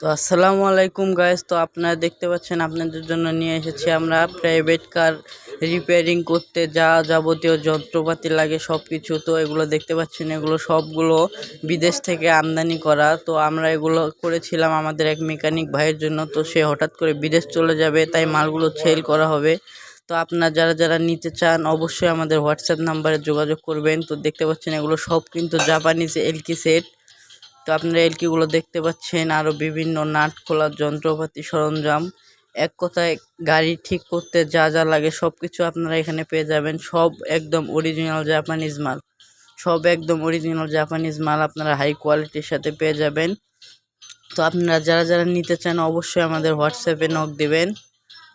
তো আসসালামু আলাইকুম গাইস তো আপনারা দেখতে পাচ্ছেন আপনাদের জন্য নিয়ে এসেছি আমরা প্রাইভেট কার রিপেয়ারিং করতে যা যাবতীয় যন্ত্রপাতি লাগে সব কিছু তো এগুলো দেখতে পাচ্ছেন, এগুলো সবগুলো বিদেশ থেকে আমদানি করা। তো আমরা এগুলো করেছিলাম আমাদের এক মেকানিক ভাইয়ের জন্য। তো সে হঠাৎ করে বিদেশ চলে যাবে, তাই মালগুলো সেল করা হবে। তো আপনার যারা যারা নিতে চান অবশ্যই আমাদের হোয়াটসঅ্যাপ নাম্বারে যোগাযোগ করবেন। তো দেখতে পাচ্ছেন এগুলো সব কিন্তু জাপানিজ এলকি সেট তো আপনারা এলকিগুলো দেখতে পাচ্ছেন আরও বিভিন্ন নাট খোলার যন্ত্রপাতি সরঞ্জাম। এক কথায় গাড়ি ঠিক করতে যা যা লাগে সব কিছু আপনারা এখানে পেয়ে যাবেন। সব একদম অরিজিনাল জাপানিজ মাল। সব একদম অরিজিনাল জাপানিজ মাল আপনারা হাই কোয়ালিটির সাথে পেয়ে যাবেন। তো আপনারা যারা যারা নিতে চান অবশ্যই আমাদের হোয়াটসঅ্যাপে নক দেবেন।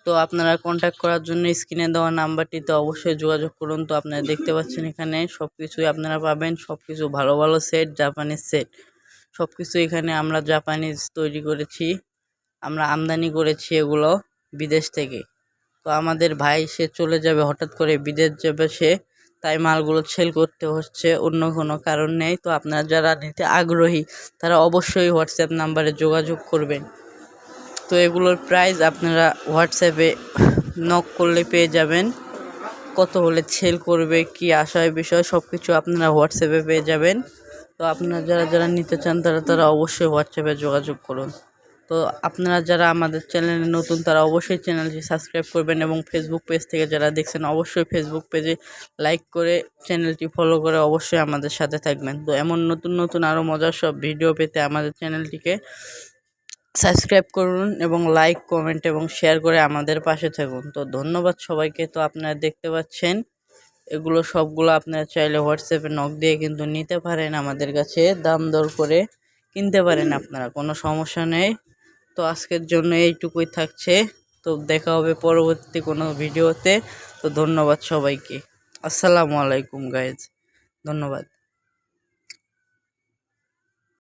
তো আপনারা কন্ট্যাক্ট করার জন্য স্ক্রিনে দেওয়া নাম্বারটিতে অবশ্যই যোগাযোগ করুন। তো আপনারা দেখতে পাচ্ছেন এখানে সব কিছুই আপনারা পাবেন। সব কিছু ভালো ভালো সেট জাপানিজ সেট সব কিছু এখানে আমরা জাপানিজ তৈরি করেছি। আমরা আমদানি করেছি এগুলো বিদেশ থেকে। তো আমাদের ভাই, সে চলে যাবে হঠাৎ করে বিদেশ যাবে সে, তাই মালগুলো সেল করতে হচ্ছে অন্য কোনো কারণ নেই। তো আপনারা যারা নিতে আগ্রহী, তারা অবশ্যই হোয়াটসঅ্যাপ নাম্বারে যোগাযোগ করবেন। তো এগুলোর প্রাইস আপনারা হোয়াটসঅ্যাপে নক করলে পেয়ে যাবেন। কত হলে সেল করবে, কি আশায় বিষয় সব কিছু আপনারা হোয়াটসঅ্যাপে পেয়ে যাবেন। তো আপনারা যারা যারা নিতে চান তারা তারা অবশ্যই হোয়াটসঅ্যাপে যোগাযোগ করুন। তো আপনারা যারা আমাদের চ্যানেলে নতুন, তারা অবশ্যই চ্যানেলটি সাবস্ক্রাইব করবেন এবং ফেসবুক পেজ থেকে যারা দেখছেন, অবশ্যই ফেসবুক পেজে লাইক করে চ্যানেলটি ফলো করে অবশ্যই আমাদের সাথে থাকবেন। তো এমন নতুন নতুন আরও মজার সব ভিডিও পেতে আমাদের চ্যানেলটিকে সাবস্ক্রাইব করুন এবং লাইক কমেন্ট এবং শেয়ার করে আমাদের পাশে থাকুন। তো ধন্যবাদ সবাইকে। তো আপনারা দেখতে পাচ্ছেন এগুলো সবগুলো আপনারা চাইলে হোয়াটসঅ্যাপে নক দিয়ে কিন্তু নিতে পারেন আমাদের কাছে। দাম দর করে কিনতে পারেন আপনারা, কোনো সমস্যা নেই। তো আজকের জন্য এইটুকুই থাকছে। তো দেখা হবে পরবর্তী কোনো ভিডিওতে। তো ধন্যবাদ সবাইকে। আসসালামু আলাইকুম গাইজ ধন্যবাদ।